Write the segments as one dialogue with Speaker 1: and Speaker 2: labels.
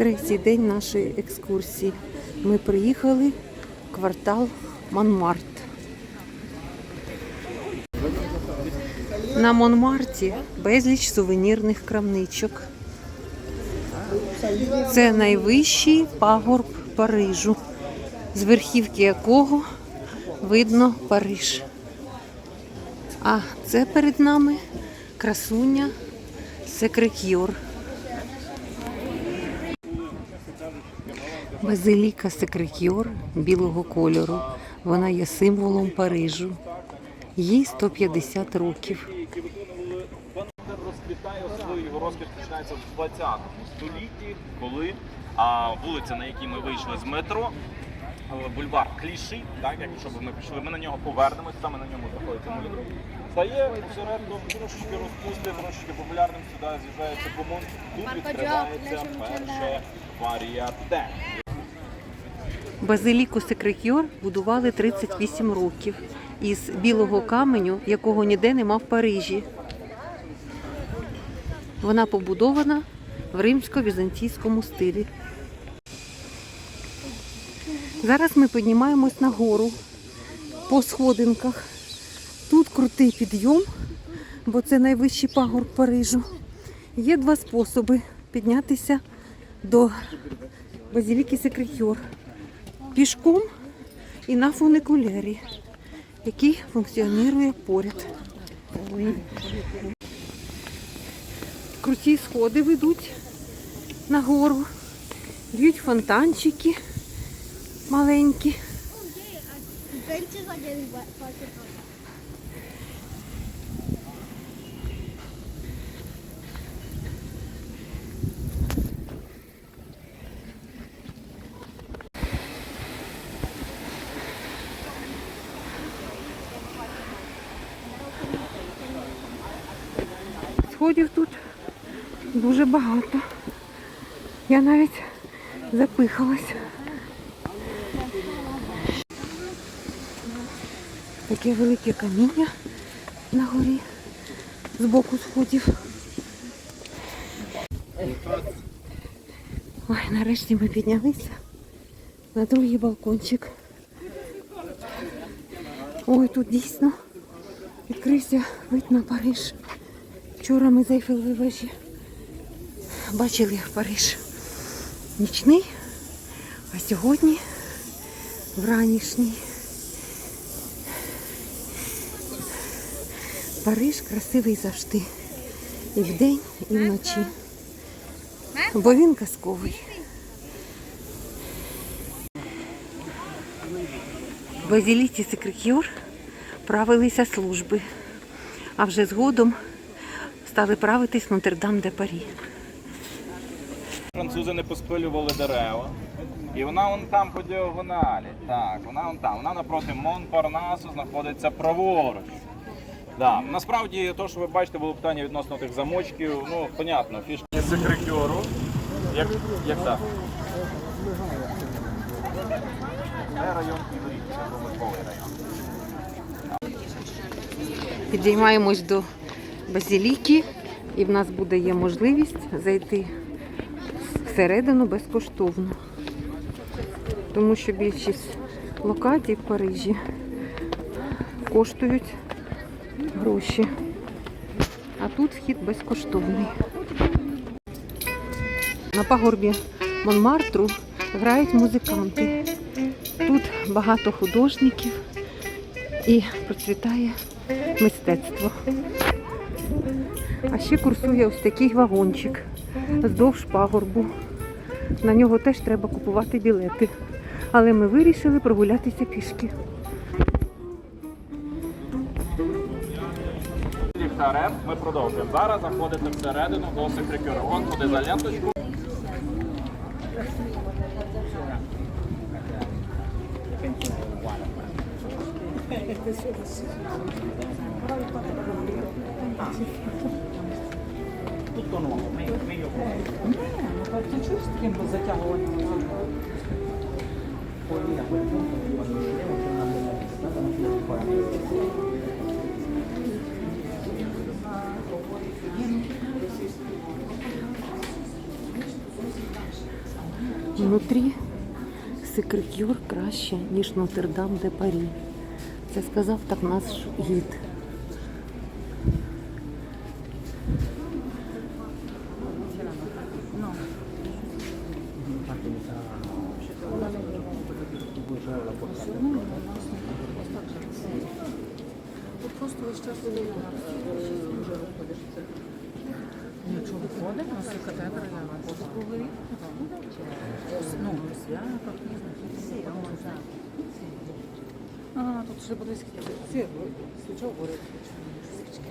Speaker 1: Третій день нашої екскурсії. Ми приїхали в квартал Монмарт. На Монмарті безліч сувенірних крамничок. Це найвищий пагорб Парижу, з верхівки якого видно Париж. А це перед нами красуня Секрекюр. Базиліка Секрекюр білого кольору. Вона є символом Парижу. Їй 150 років.
Speaker 2: розквітає свою його розквіт починається в 20 столітті, коли а, вулиця, на якій ми вийшли з метро, бульвар Кліші, так якщо б ми пішли, ми на нього повернемось, саме на ньому знаходиться Мулін. Стає осередком трошечки розпусти, трошечки популярним сюди з'їжджається комун. Тут відкривається перше варіате.
Speaker 1: Базиліку Секрекюр будували 38 років із білого каменю, якого ніде нема в Парижі. Вона побудована в римсько-візантійському стилі. Зараз ми піднімаємось на гору по сходинках. Тут крутий підйом, бо це найвищий пагорб Парижу. Є два способи піднятися до базиліки Секрекюр пішком і на фуникулярі, який функціонує поряд. Круті сходи ведуть на гору, б'ють фонтанчики маленькі. Сходів тут дуже багато. Я навіть запихалась. Таке велике каміння на горі з боку сходів. Ой, нарешті ми піднялися на другий балкончик. Ой, тут дійсно відкрився вид на Париж. Вчора ми з Ейфелевої вежі бачили Париж нічний, а сьогодні вранішній. Париж красивий завжди. І вдень, і вночі. Бо він казковий. В Базіліті Секрекюр правилися служби, а вже згодом стали правитись Нотр-Дам де Парі.
Speaker 2: Французи не поспилювали дерева. І вона вон там по діагоналі. Так, вона вон там. Вона напроти Монпарнасу знаходиться праворуч. Да. Насправді, то, що ви бачите, було питання відносно тих замочків. Ну, понятно, фішки секрекюру. Як, як так? Це район це район.
Speaker 1: Підіймаємось до базіліки, і в нас буде є можливість зайти всередину безкоштовно. Тому що більшість локацій в Парижі коштують гроші. А тут вхід безкоштовний. На пагорбі Монмартру грають музиканти. Тут багато художників і процвітає мистецтво. А ще курсує ось такий вагончик здовж пагорбу. На нього теж треба купувати білети. Але ми вирішили прогулятися пішки.
Speaker 2: Ліхтарем ми продовжуємо. Зараз заходите всередину до Вон туди за ленточку.
Speaker 1: Thank you. Тут тонова, ми, ми його. Ні, ну ти чуєш таким
Speaker 3: затягуванням назад? Внутрі секретюр краще, ніж Нотр-Дам де Парі. Це сказав так наш гід. А, тут ще буде скільки. Ці, свічок горить. Свічки.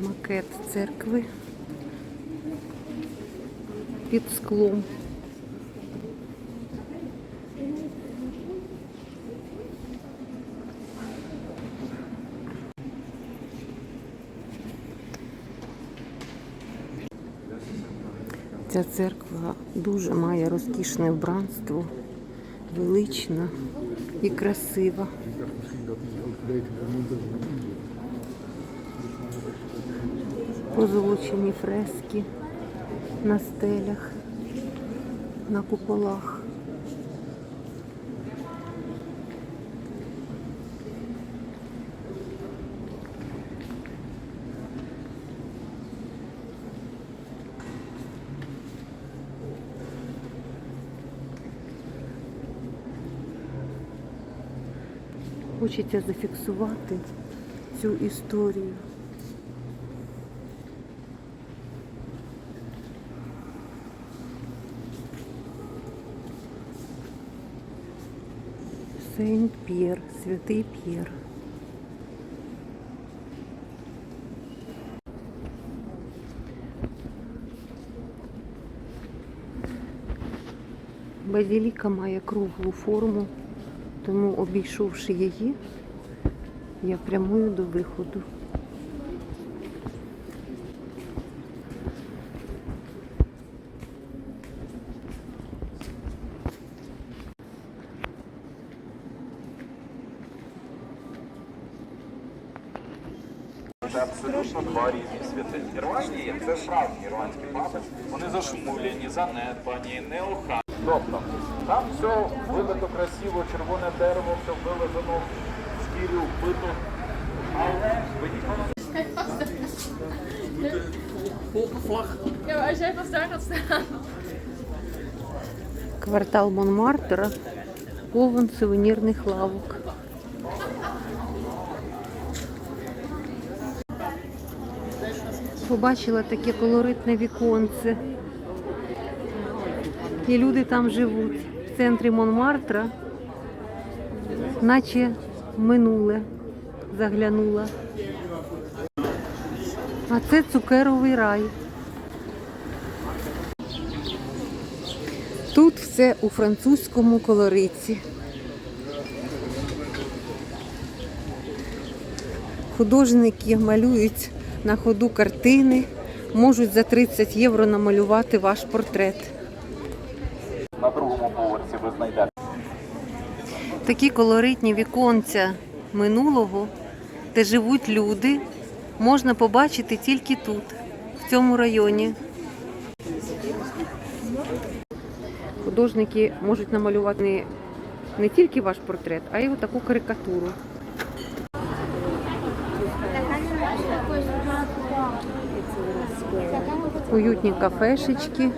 Speaker 1: Макет церкви під склом. Ця церква дуже має розкішне вбранство, велична і красива. Позолочені фрески на стелях, на куполах. Хочеться зафіксувати цю історію. Сейнт П'єр, святий П'єр. Базіліка має круглу форму, тому обійшовши її, я прямую до виходу.
Speaker 2: Це абсолютно два різні святи. Ірландії це справжні ірландські папи. Вони зашумулені, занедбані, неохайні. Тобто там все вибито красиво, червоне дерево, все вилежено в шкірі вбито. Але
Speaker 4: Ja, maar als jij pas daar gaat staan.
Speaker 1: Квартал Монмартера повен сувенірних лавок. Побачила таке колоритне віконце. І люди там живуть. В центрі Монмартра, наче минуле заглянула. А це цукеровий рай. Тут все у французькому колориці. Художники малюють на ходу картини, можуть за 30 євро намалювати ваш портрет.
Speaker 2: На другому поверсі ви знайдете.
Speaker 1: Такі колоритні віконця минулого, де живуть люди, можна побачити тільки тут, в цьому районі. Художники можуть намалювати не, тільки ваш портрет, а й таку карикатуру. Уютні кафешечки.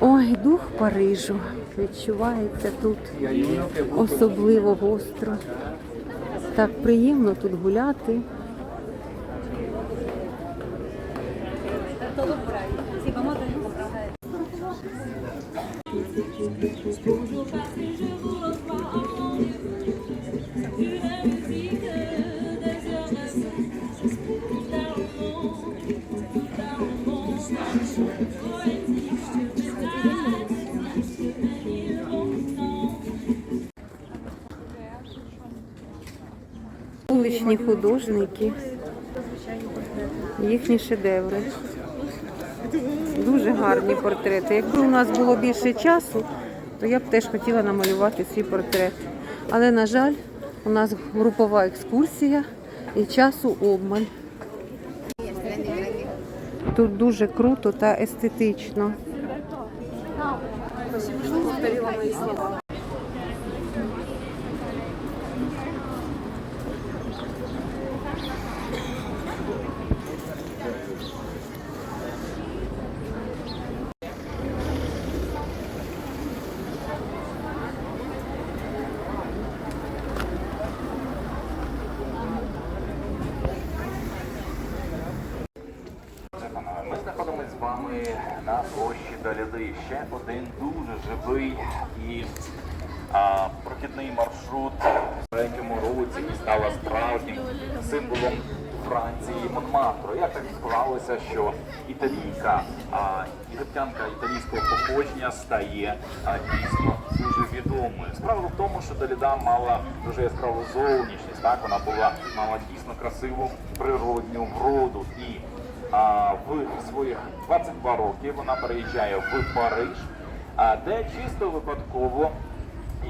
Speaker 1: Ой, дух Парижу відчувається тут особливо гостро. Так приємно тут гуляти. Вуличні художники, їхні шедеври. Дуже гарні портрети. Якби у нас було більше часу, то я б теж хотіла намалювати свій портрет. Але, на жаль, у нас групова екскурсія і часу обмаль. Тут дуже круто та естетично.
Speaker 2: Ми Ще один дуже живий і а, прохідний маршрут в третьому році і стала справжнім символом Франції Монмартру. Як так склалося, що італійка, а, єгиптянка італійського походження стає а, дійсно дуже відомою. Справа в тому, що Даліда мала дуже яскраву зовнішність. Так вона була мала дійсно красиву природню вроду і в своїх 22 роки вона переїжджає в Париж, де чисто випадково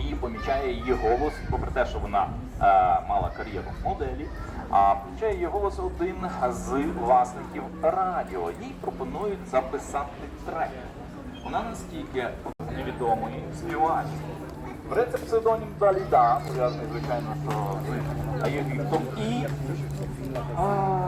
Speaker 2: і помічає її голос, попри те, що вона мала кар'єру моделі, а помічає її голос один з власників радіо. Їй пропонують записати трек. Вона настільки невідомий співач. Береться псевдонім Даліда, пов'язаний, звичайно, що з Єгиптом, і а,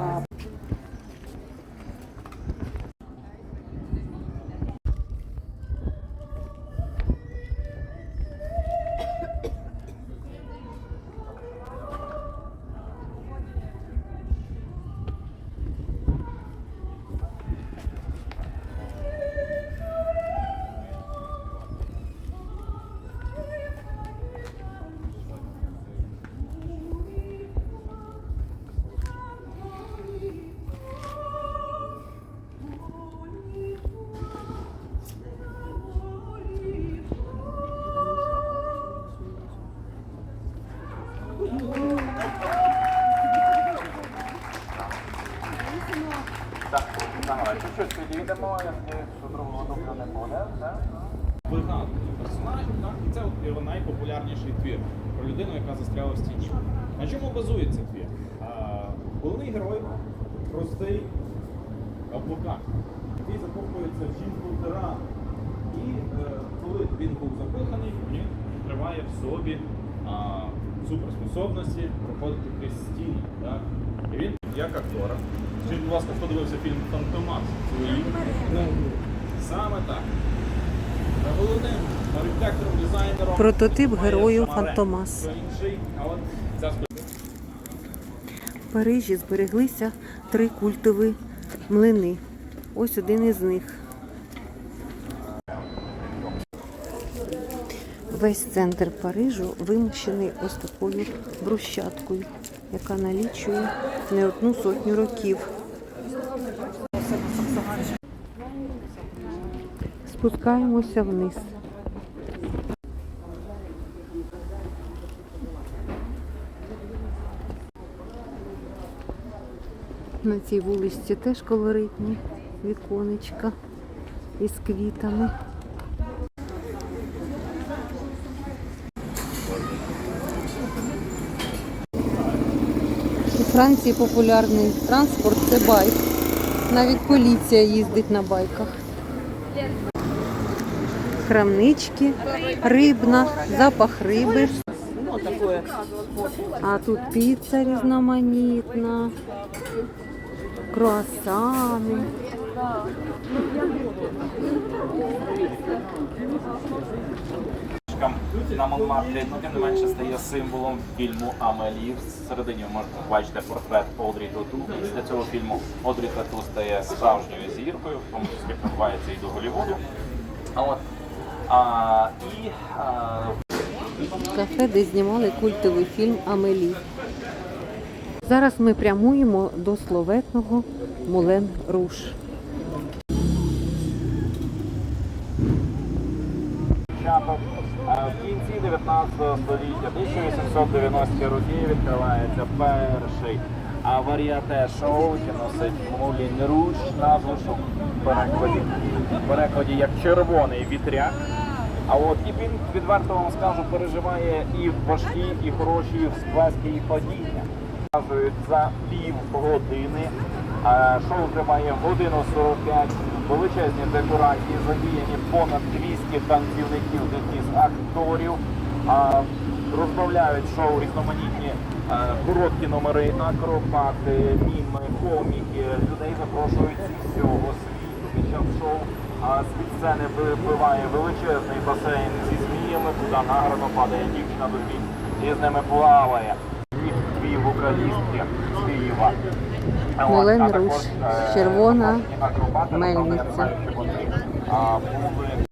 Speaker 2: що щось підійдемо, я сподіваюся, що другого дублю не буде, так? Вигадку персонажів, так? І це от його найпопулярніший твір про людину, яка застряла в стіні. На чому базується твір? Головний герой простий адвокат, який закохується в жінку тирана. І е, коли він був закоханий, він триває в собі суперспособності проходити крізь стіни. Так? І він як актора. Скажіть, будь ласка, хто дивився фільм Фантомас? Ну, Саме так. Головним архітектором, дизайнером.
Speaker 1: Прототип герою Фантомас. В Парижі збереглися три культові млини. Ось один із них. Весь центр Парижу вимощений ось такою брусчаткою, яка налічує не одну сотню років. Спускаємося вниз. На цій вулиці теж колоритні віконечка із квітами. Франції популярний транспорт це байк. Навіть поліція їздить на байках. Крамнички, рибна, запах риби. А тут піца різноманітна, круасани.
Speaker 2: На Монмартрі, ну тим не менше стає символом фільму Амелі. Всередині ви можете побачити портрет Одрі Тату. Після цього фільму Одрі Тату стає справжньою зіркою, в тому числі пробувається і до от а, і а,
Speaker 1: Кафе, де знімали культовий фільм Амелі. Зараз ми прямуємо до словетного Мулен Руш.
Speaker 2: Е, В кінці 19 століття, 1890 роки, відкривається перший варіате шоу, яке носить Мулін Руш, назву що перекладі, в перекладі як червоний вітряк. А от і він відверто вам скажу, переживає і важкі, і хороші всплески, і падіння. Показують за пів години. Е, Шоу триває годину 45. Величезні декорації, задіяні понад 200 танцівників, з акторів. Розбавляють шоу різноманітні е, короткі номери, акробати, міми, коміки. Людей запрошують зі всього світу під час шоу. А з-під сцени випливає величезний басейн зі зміями, туди награно падає дівчина до і з ними плаває. Дві вокалістки з Києва. Також,
Speaker 1: Руш,
Speaker 2: е,
Speaker 1: червона мельниця.